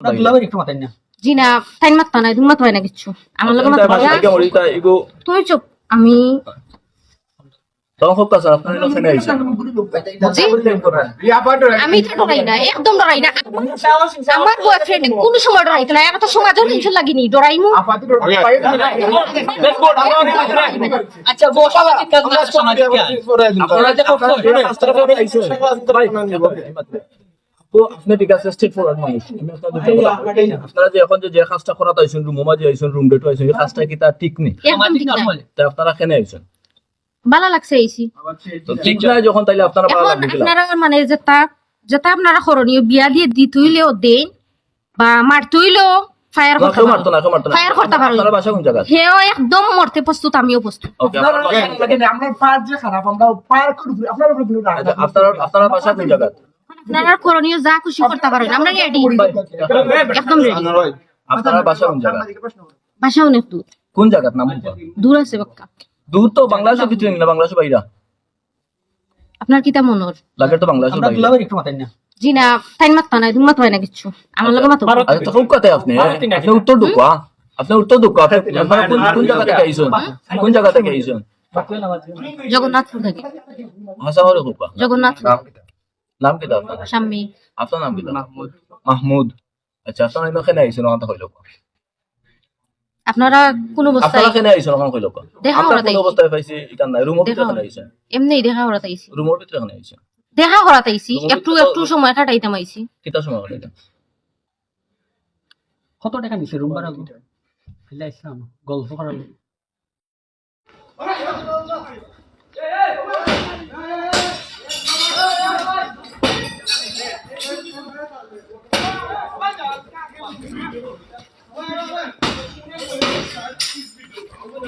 দুলাভাই একটু মাতাই না জি না টাইম মাত্তা নাই তুমি মাত্তা না কিচ্ছু আমার লগে তুমি চুপ আমি আমি তো ডরাই না একদম ডরাই না আমার বয়ফ্রেন্ড কোন সময় ডরাইতো না এত সময় যখন টেনশন লাগিনি ডরাই মু আচ্ছা আপনারা যে তো আপনি ঠিক আছে স্টেট ফরওয়ার্ড মানুষ। আমি আপনাদের বললাম, আপনারা যে এখন যে যে কাজটা করাতে আইছেন রুম মাঝে আইছেন রুম ডেটে আইছেন এই কাজটা কি তার ঠিক নেই? না। তাই আপনারা কেন আইছেন? ভালো লাগছে এইছি তো ঠিক নাই যখন তাইলে আপনারা ভালো লাগবে আপনারা মানে যেটা যেটা আপনারা করণীয় বিয়া দিয়ে দি তুইলেও দেন বা মার তুইলেও ফায়ার করতে পারো মারতো না কেউ মারতো না। ফায়ার করতে পারো আপনারা বাসা কোন জায়গা হেও একদম মরতে প্রস্তুত আমিও প্রস্তুত। ওকে আপনারা বাসা- আমরা পার যে খারাপ আমরা পার করে আপনারা উপরে দিল আচ্ছা, আপনারা আপনারা বাসা কোন জায়গা আপনারা করণীয় যা খুশি করতে পারেন। আমরা রেডি একদম রেডি আপনারা বাসা কোন জায়গা ভাষা অনেক দূর কোন জায়গা নাম দূর আছে বাক্কা। দূর তো বাংলাদেশের ভিতরে না বাংলাদেশের বাইরা। আপনার কিতা মনোর লাগে তো বাংলাদেশের বাইরে। একটু মাতাই না। জি না টাইম তুমি না কিচ্ছু। আমার লগে মাত্তা আচ্ছা তো কোন আপনি? আপনি উত্তর ঢুকা আপনি উত্তর ঢুকা আপনি কোন কোন জায়গা থেকে আইছেন কোন জায়গা থেকে আইছেন জগন্নাথপুর থেকে। হাসা হরে ঢুকা। জগন্নাথপুর। নাম কি আপনার সামনে আপনার নাম কি মাহমুদ। মাহমুদ। আচ্ছা আপনারা এখানে আইছেন? ওখানে কইলো আপনারা কোন অবস্থায় আপনারা কেন আইছেন? ওখানে কইলো দেখা কোন তাই। অবস্থায় পাইছি? এটা নাই। রুমের ভিতরে কেন ওরা। এমনি দেখা করাতে আইছি। রুমের ভিতরে কেন আইছেন? দেখা আইছি। তোমাদের একটু একটু সময় কাটাইতাম আইছি। কিতা সময় হলো কত টাকা নিছে? রুম ভাড়া ফেলে আসলাম গল্প করার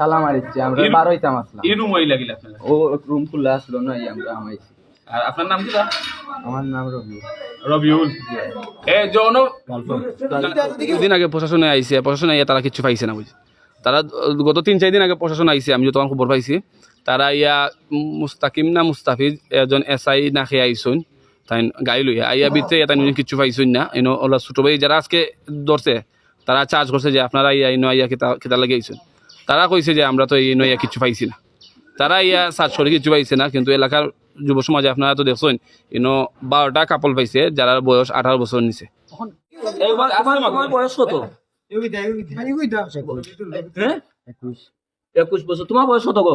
তালা মারিচ্ছি আমরা বার হইতাম আসলাম। ইনু মই লাগিল আপনার ও রুম খোলা আসলো না এই আমরা আমাইছি। আর আপনার নাম কি দা আমার নাম রবি রবিউল। এ জন দিন আগে প্রশাসনে আইছে প্রশাসনে আইয়া তারা কিছু পাইছে না বুঝি। তারা গত তিন চার দিন আগে প্রশাসন আইছে আমি যতক্ষণ খবর পাইছি। তারা ইয়া মুস্তাকিম না মুস্তাফিজ এজন এস আই না খেয়ে আইসুন তাই গাড়ি লইয়া। আইয়া বিতে এটা নিয়ে কিছু পাইছুন না এনো ওলা ছোট ভাই যারা আজকে ধরছে তারা চার্জ করছে যে আপনারা ইয়া ইনো আইয়া কেতা কেতা লাগে আইসুন। তারা কইছে যে আমরা তো ইনো ইয়া কিছু পাইছি না। তারা ইয়া সার্চ করে কিছু পাইছে না কিন্তু এলাকার যুব সমাজে আপনারা তো দেখছেন ইনো বারোটা কাপল পাইছে যারা বয়স আঠারো বছর নিচে এইবার আমার আমার বয়স কত হ্যাঁ একুশ বছর তোমার বয়স কত গো?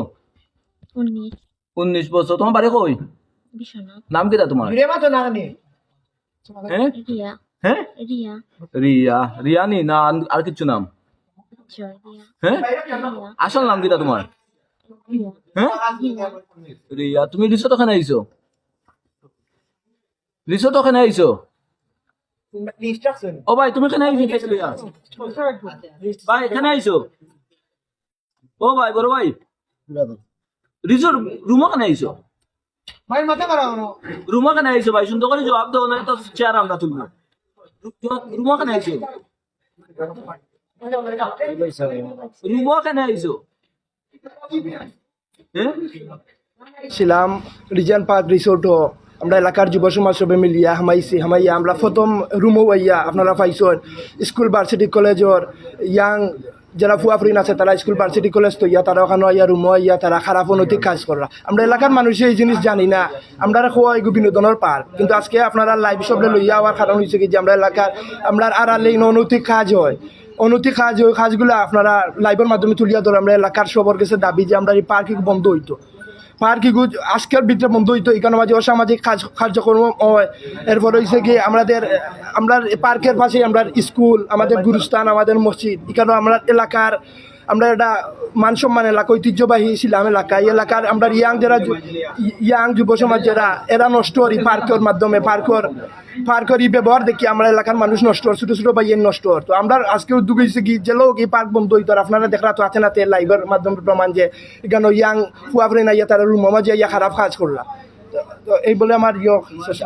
উনিশ। বছর তোমার বাড়ি কই? নাম কিটা তোমার? হ্যাঁ? রিয়া। হ্যাঁ? রিয়া। রিয়া রিয়ানি না আর- কিছু নাম? হ্যাঁ? আসল নাম কিটা তোমার? হ্যাঁ? রিয়া তুমি রিসোর্ট ওখানে আইছো? রিসোর্ট ওখানে আইছো? ও ভাই তুমি এখানে আইছো ভাই এখানে আইছো? ও ভাই বড় ভাই। রিসোর্ট রুম ওখানে আইছো? ভাই মাথা রুম ওখানে আইছো ভাই সুন্দর করে জবাব দাও না তো চেয়ার আমরা তুলবো। রুম ওখানে আইছো? রুম আইছো? হ্যাঁ? ছিলাম রিজান পার্ক রিসোর্টও। আমরা এলাকার যুব সমাজ সবে মিলিয়া হামাইছি হামাইয়া। আমরা প্রথম রুমও আইয়া আপনারা পাইছেন। স্কুল ভার্সিটি কলেজর ইয়াং যারা ফুয়াফরিন আছে তারা স্কুল ভার্সিটি কলেজ তো ইয়া তারা ওখানে ইয়া রুমও ইয়া তারা খারাপ অনৈতিক কাজ করা। আমরা এলাকার মানুষে এই জিনিস জানি না। আমরা খোয়া এগু বিনোদনের পার। কিন্তু আজকে আপনারা লাইভ সবলে লইয়া হওয়ার কারণ হয়েছে কি যে আমরা এলাকার আমরা আড়ালে অনৈতিক কাজ হয়। অনৈতিক কাজ, ওই কাজগুলো আপনারা লাইভের মাধ্যমে তুলিয়া ধরে আমরা এলাকার সবার কাছে দাবি যে আমরা এই পার্কিং বন্ধ হইতো। পার্কিং আজকের ভিতরে বন্ধ হইতো এখানে মাঝে অসামাজিক কাজ কার্যক্রম হয়। এরপর হয়েছে কি, আমাদের, আমরা পার্কের পাশে আমরা স্কুল আমাদের গুরুস্থান, আমাদের মসজিদ এখানে আমরা এলাকার আমরা এটা মান সম্মান এলাকা ঐতিহ্যবাহী ছিলাম এলাকা। এই এলাকার আমরা ইয়াং যারা ইয়াং যুব সমাজ যারা এরা নষ্ট করি পার্কের মাধ্যমে পার্কর পার্কর ই ব্যবহার দেখি আমরা এলাকার মানুষ নষ্ট হর, ছোট ছোট ভাইয়ের নষ্ট হর। তো আমরা আজকে উদ্যোগ হয়েছে কি যে লোক এই পার্ক বন্ধ হইতো আপনারা দেখা তো আছে না তে লাইভের মাধ্যমে প্রমাণ যে এখানে ইয়াং ফুয়া ফ্রেন আইয়া তারা রুম যে ইয়া খারাপ কাজ করলা। তো এই বলে আমার ইয়ে